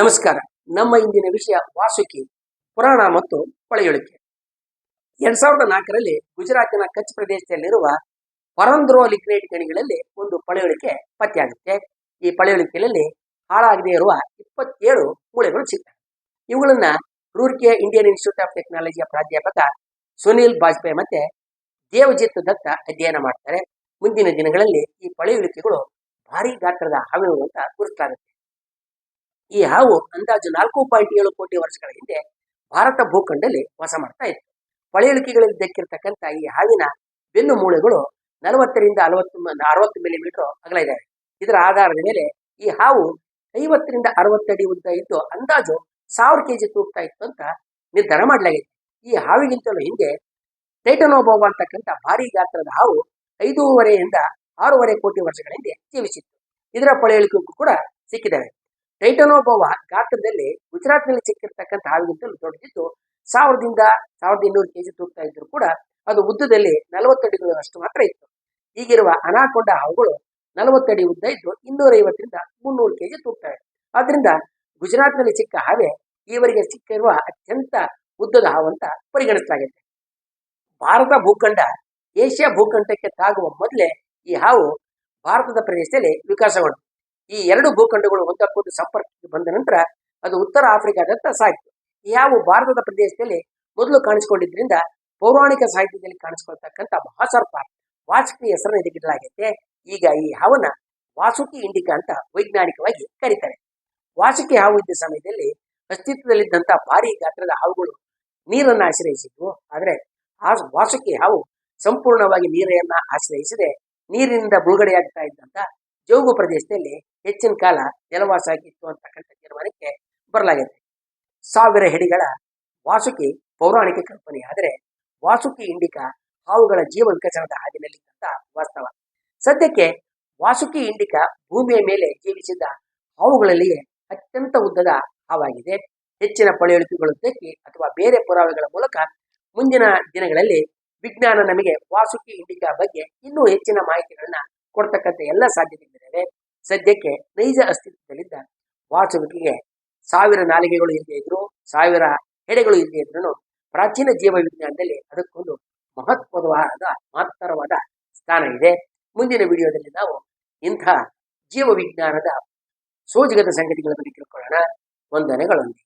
ನಮಸ್ಕಾರ. ನಮ್ಮ ಇಂದಿನ ವಿಷಯ ವಾಸುಕಿ, ಪುರಾಣ ಮತ್ತು ಪಳೆಯುಳಿಕೆ ಎರಡ್ ಸಾವಿರದ ನಾಲ್ಕರಲ್ಲಿ ಗುಜರಾತಿನ ಕಚ್ ಪ್ರದೇಶದಲ್ಲಿರುವ ಪರಂದ್ರೋ ಗಣಿಗಳಲ್ಲಿ ಒಂದು ಪಳೆಯುಳಿಕೆ ಪತ್ತೆಯಾಗುತ್ತೆ. ಈ ಪಳೆಯುಳಿಕೆಯಲ್ಲಿ ಹಾಳಾಗದೇ ಇರುವ ಇಪ್ಪತ್ತೇಳು ಮೂಳೆಗಳು ಸಿಗ್ತವೆ. ಇವುಗಳನ್ನ ರೂರ್ಕಿಯ ಇಂಡಿಯನ್ ಇನ್ಸ್ಟಿಟ್ಯೂಟ್ ಆಫ್ ಟೆಕ್ನಾಲಜಿಯ ಪ್ರಾಧ್ಯಾಪಕ ಸುನೀಲ್ ಬಾಜಪೇಯಿ ಮತ್ತೆ ದೇವಜಿತ್ ದತ್ತ ಅಧ್ಯಯನ ಮಾಡ್ತಾರೆ. ಮುಂದಿನ ದಿನಗಳಲ್ಲಿ ಈ ಪಳೆಯುಳಿಕೆಗಳು ಭಾರಿ ಗಾತ್ರದ ಹಾವಿರುವಂತ ಅಂತ ಗುರುತಾಗುತ್ತೆ. ಈ ಹಾವು ಅಂದಾಜು ನಾಲ್ಕು ಪಾಯಿಂಟ್ ಏಳು ಕೋಟಿ ವರ್ಷಗಳ ಹಿಂದೆ ಭಾರತ ಭೂಖಂಡದಲ್ಲಿ ವಾಸ ಮಾಡ್ತಾ ಇತ್ತು. ಪಳೆಯುಳಿಕೆಗಳಲ್ಲಿ ದಕ್ಕಿರ್ತಕ್ಕಂಥ ಈ ಹಾವಿನ ಬೆನ್ನು ಮೂಳೆಗಳು ನಲವತ್ತರಿಂದ ಅರವತ್ತು ಅರವತ್ತು ಮಿಲಿಮೀಟರ್ ಅಗಲ ಇದ್ದಾವೆ ಇದರ ಆಧಾರದ ಮೇಲೆ ಈ ಹಾವು ಐವತ್ತರಿಂದ ಅರವತ್ತಡಿ ಉದ್ದ ಇದ್ದು ಅಂದಾಜು ಸಾವಿರ ಕೆಜಿ ತೂಗ್ತಾ ಇತ್ತು ಅಂತ ನಿರ್ಧಾರ ಮಾಡಲಾಗಿದೆ. ಈ ಹಾವಿಗಿಂತಲೂ ಹಿಂದೆ ಟೈಟನೋಬೋಬ ಅಂತಕ್ಕಂಥ ಭಾರಿ ಗಾತ್ರದ ಹಾವು ಐದೂವರೆಯಿಂದ ಆರೂವರೆ ಕೋಟಿ ವರ್ಷಗಳ ಹಿಂದೆ ಜೀವಿಸಿತ್ತು. ಇದರ ಪಳೆಯುಳಿಕೆಗೂ ಕೂಡ ಸಿಕ್ಕಿದ್ದಾವೆ. ಟೈಟನೋಬೋವಾ ಗಾತ್ರದಲ್ಲಿ ಗುಜರಾತ್ನಲ್ಲಿ ಸಿಕ್ಕಿರ್ತಕ್ಕಂಥ ಹಾವಿಗಿಂತಲೂ ದೊಡ್ಡದಿದ್ದು, ಸಾವಿರದಿಂದ ಸಾವಿರದ ಇನ್ನೂರು ಕೆಜಿ ತೂಗ್ತಾ ಇದ್ರು ಕೂಡ ಅದು ಉದ್ದದಲ್ಲಿ ನಲವತ್ತಡಿಗಳಷ್ಟು ಮಾತ್ರ ಇತ್ತು. ಈಗಿರುವ ಅನಾಕೊಂಡ ಹಾವುಗಳು ನಲವತ್ತಡಿ ಉದ್ದ ಇದ್ದು ಇನ್ನೂರ ಐವತ್ತರಿಂದ ಮುನ್ನೂರು ಕೆಜಿ ತೂಗ್ತವೆ ಆದ್ರಿಂದ ಗುಜರಾತ್ನಲ್ಲಿ ಸಿಕ್ಕ ಹಾವೆ ಈವರೆಗೆ ಸಿಕ್ಕಿರುವ ಅತ್ಯಂತ ಉದ್ದದ ಹಾವು ಅಂತ ಪರಿಗಣಿಸಲಾಗಿದೆ. ಭಾರತ ಭೂಖಂಡ, ಏಷ್ಯಾ ಭೂಖಂಡಕ್ಕೆ ತಾಗುವ ಮೊದಲೇ ಈ ಹಾವು ಭಾರತದ ಪ್ರದೇಶದಲ್ಲಿ ವಿಕಾಸಗೊಂಡು ಈ ಎರಡು ಭೂಖಂಡಗಳು ಒಂದಕ್ಕೊಂದು ಸಂಪರ್ಕಕ್ಕೆ ಬಂದ ನಂತರ ಅದು ಉತ್ತರ ಆಫ್ರಿಕಾದಂತ ಸಾಹಿತ್ಯ. ಯಾವ ಭಾರತದ ಪ್ರದೇಶದಲ್ಲಿ ಮೊದಲು ಕಾಣಿಸ್ಕೊಂಡಿದ್ರಿಂದ ಪೌರಾಣಿಕ ಸಾಹಿತ್ಯದಲ್ಲಿ ಕಾಣಿಸ್ಕೊಳ್ತಕ್ಕಂಥ ಮಹಾಸರ್ಪ ವಾಸುಕಿ ಹೆಸರನ್ನು ಇದಕ್ಕಿಡಲಾಗೈತೆ ಈಗ ಈ ಹಾವನ್ನ ವಾಸುಕಿ ಇಂಡಿಕಾ ಅಂತ ವೈಜ್ಞಾನಿಕವಾಗಿ ಕರೀತಾರೆ. ವಾಸುಕಿ ಹಾವು ಇದ್ದ ಸಮಯದಲ್ಲಿ ಅಸ್ತಿತ್ವದಲ್ಲಿದ್ದಂಥ ಭಾರಿ ಗಾತ್ರದ ಹಾವುಗಳು ನೀರನ್ನು ಆಶ್ರಯಿಸಿದ್ವು. ಆದರೆ ಆ ವಾಸುಕಿ ಹಾವು ಸಂಪೂರ್ಣವಾಗಿ ನೀರನ್ನು ಆಶ್ರಯಿಸದೆ ನೀರಿನಿಂದ ಬಿಡುಗಡೆಯಾಗ್ತಾ ಇದ್ದಂತ ಜೋಗು ಪ್ರದೇಶದಲ್ಲಿ ಹೆಚ್ಚಿನ ಕಾಲ ನೆಲವಾಸ ಆಗಿತ್ತು ಅಂತಕ್ಕಂಥ ತೀರ್ಮಾನಕ್ಕೆ ಬರಲಾಗಿದೆ. ಸಾವಿರ ಹೆಡಿಗಳ ವಾಸುಕಿ ಪೌರಾಣಿಕ ಕಲ್ಪನೆ. ಆದರೆ ವಾಸುಕಿ ಇಂಡಿಕಾ ಹಾವುಗಳ ಜೀವ ವಿಕಸನದ ಹಾದಿನಲ್ಲಿ ವಾಸ್ತವ. ಸದ್ಯಕ್ಕೆ ವಾಸುಕಿ ಇಂಡಿಕಾ ಭೂಮಿಯ ಮೇಲೆ ಜೀವಿಸಿದ ಹಾವುಗಳಲ್ಲಿಯೇ ಅತ್ಯಂತ ಉದ್ದದ ಹಾವಾಗಿದೆ. ಹೆಚ್ಚಿನ ಪಳೆಯುಳಿಕೆಗಳು ದಕ್ಕಿ ಅಥವಾ ಬೇರೆ ಪುರಾವೆಗಳ ಮೂಲಕ ಮುಂದಿನ ದಿನಗಳಲ್ಲಿ ವಿಜ್ಞಾನ ನಮಗೆ ವಾಸುಕಿ ಇಂಡಿಕಾ ಬಗ್ಗೆ ಇನ್ನೂ ಹೆಚ್ಚಿನ ಮಾಹಿತಿಗಳನ್ನ ಕೊಡ್ತಕ್ಕಂಥ ಎಲ್ಲ ಸಾಧ್ಯತೆಗಳಿದ್ದಾವೆ ಸದ್ಯಕ್ಕೆ ನೈಜ ಅಸ್ತಿತ್ವದಲ್ಲಿದ್ದ ವಾಸುವಿಕೆಗೆ ಸಾವಿರ ನಾಲಿಗೆಗಳು ಇಲ್ಲದೆ ಇದ್ರು, ಸಾವಿರ ಹೆಡೆಗಳು ಇಲ್ಲದೆ ಇದ್ರು ಪ್ರಾಚೀನ ಜೀವ ವಿಜ್ಞಾನದಲ್ಲಿ ಅದಕ್ಕೊಂದು ಮಹತ್ವದವಾದ ಮಹತ್ತರವಾದ ಸ್ಥಾನ ಇದೆ. ಮುಂದಿನ ವಿಡಿಯೋದಲ್ಲಿ ನಾವು ಇಂಥ ಜೀವ ವಿಜ್ಞಾನದ ಸೋಜಿಗದ ಸಂಗತಿಗಳ ಬಗ್ಗೆ ತಿಳ್ಕೊಳ್ಳೋಣ. ವಂದನೆಗಳೊಂದಿಗೆ